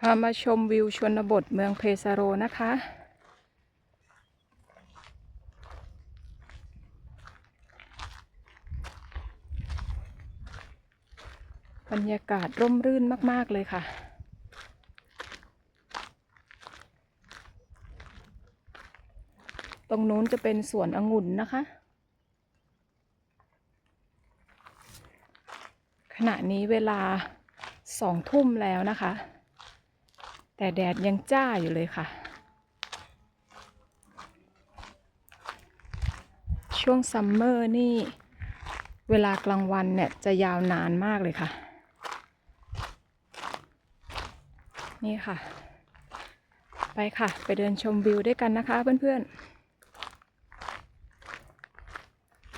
พามาชมวิวชนบทเมืองเพซาโรนะคะ บรรยากาศร่มรื่นมาก ๆ เลยค่ะ ตรงนู้นจะเป็นสวนองุ่นนะคะ ขณะนี้เวลาสองทุ่มแล้วนะคะ แต่แดดยังจ้าอยู่เลยค่ะ ช่วงซัมเมอร์นี่ เวลากลางวันเนี่ยจะยาวนานมากเลยค่ะ นี่ค่ะ ไปค่ะ ไปเดินชมวิวด้วยกันนะคะเพื่อนๆ